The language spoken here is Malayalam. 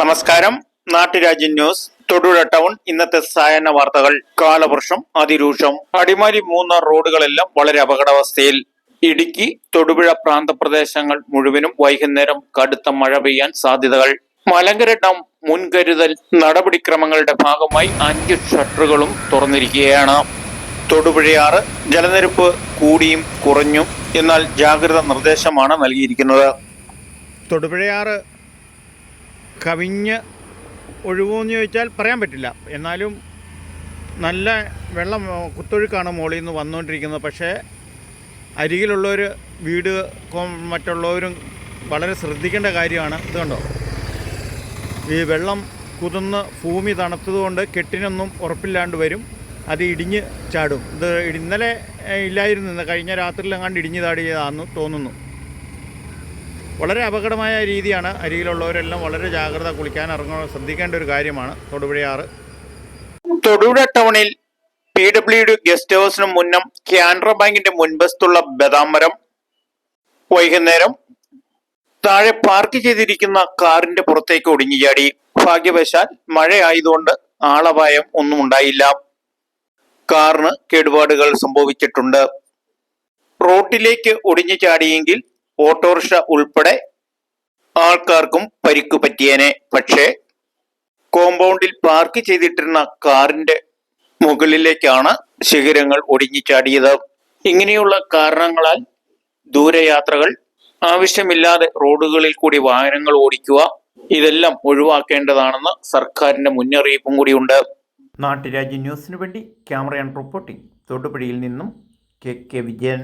നമസ്കാരം. നാട്ടുരാജ്യം ന്യൂസ് തൊടുപുഴ ടൗൺ. ഇന്നത്തെ സായന വാർത്തകൾ. കാലവർഷം അതിരൂക്ഷം. അടിമാലി മൂന്നാർ റോഡുകളെല്ലാം വളരെ അപകടാവസ്ഥയിൽ. ഇടുക്കി തൊടുപുഴ പ്രാന്തപ്രദേശങ്ങൾ മുഴുവനും വൈകുന്നേരം കടുത്ത മഴ പെയ്യാൻ സാധ്യതകൾ. മലങ്കര ഡാം മുൻകരുതൽ നടപടിക്രമങ്ങളുടെ ഭാഗമായി അഞ്ച് ഷട്ടറുകളും തുറന്നിരിക്കുകയാണ്. തൊടുപുഴയാറ് ജലനിരപ്പ് കൂടിയും കുറഞ്ഞും എന്നാൽ ജാഗ്രത നിർദ്ദേശമാണ് നൽകിയിരിക്കുന്നത്. തൊടുപുഴയാറ് കവിഞ്ഞ് ഒഴുകുമെന്ന് ചോദിച്ചാൽ പറയാൻ പറ്റില്ല. എന്നാലും നല്ല വെള്ളം കുത്തൊഴുക്കാണ് മുകളിൽ നിന്ന് വന്നുകൊണ്ടിരിക്കുന്നത് പക്ഷേ അരികിലുള്ളവർ വീട് മറ്റുള്ളവരും വളരെ ശ്രദ്ധിക്കേണ്ട കാര്യമാണ്. ഇത് കണ്ടോ? ഈ വെള്ളം കുതിർന്ന് ഭൂമി തണുത്തതുകൊണ്ട് കെട്ടിനൊന്നും ഉറപ്പില്ലാണ്ട് വരും. അത് ഇടിഞ്ഞ് ചാടും. ഇത് ഇന്നലെ ഇല്ലായിരുന്നു. കഴിഞ്ഞ രാത്രിയിലെങ്ങാണ്ട് ഇടിഞ്ഞ് ചാടിയതാണെന്ന് തോന്നുന്നു. വളരെ അപകടമായ രീതിയാണ് അരികിലുള്ളവരെല്ലാം വളരെ ജാഗ്രത കുളിക്കാൻ ഇറങ്ങുക ശ്രദ്ധിക്കേണ്ട ഒരു കാര്യമാണ്. തൊടുപുഴയാറ്. തൊടുപുഴ ടൗണിൽ പി ഡബ്ല്യു ഡി ഗസ്റ്റ് ഹൗസിന് മുന്നം കാനറ ബാങ്കിന്റെ മുൻവശത്തുള്ള ബദാമരം. വൈകുന്നേരം താഴെ പാർക്ക് ചെയ്തിരിക്കുന്ന കാറിന്റെ പുറത്തേക്ക് ഒടിഞ്ഞുചാടി ഭാഗ്യവശാൽ മഴയായതുകൊണ്ട് ആളപായം ഒന്നും ഉണ്ടായില്ല. കാറിന് കേടുപാടുകൾ സംഭവിച്ചിട്ടുണ്ട്. റോട്ടിലേക്ക് ഒടിഞ്ഞു ചാടിയെങ്കിൽ ഓട്ടോറിക്ഷ ഉൾപ്പെടെ ആൾക്കാർക്കും പരിക്കു പറ്റിയേനെ. പക്ഷേ കോമ്പൗണ്ടിൽ പാർക്ക് ചെയ്തിട്ടിരുന്ന കാറിന്റെ മുകളിലേക്കാണ് ശിഖരങ്ങൾ ഒടിഞ്ഞിച്ചാടിയത് ചാടിയത് ഇങ്ങനെയുള്ള കാരണങ്ങളാൽ ദൂരയാത്രകൾ ആവശ്യമില്ലാതെ റോഡുകളിൽ കൂടി വാഹനങ്ങൾ ഓടിക്കുക ഇതെല്ലാം ഒഴിവാക്കേണ്ടതാണെന്ന് സർക്കാരിന്റെ മുന്നറിയിപ്പും കൂടിയുണ്ട്. നാട്ടുരാജ്യ ന്യൂസിനു വേണ്ടി ക്യാമറ ആൻഡ് റിപ്പോർട്ടിംഗ് തൊടുപുഴയിൽ നിന്നും കെ കെ വിജയൻ.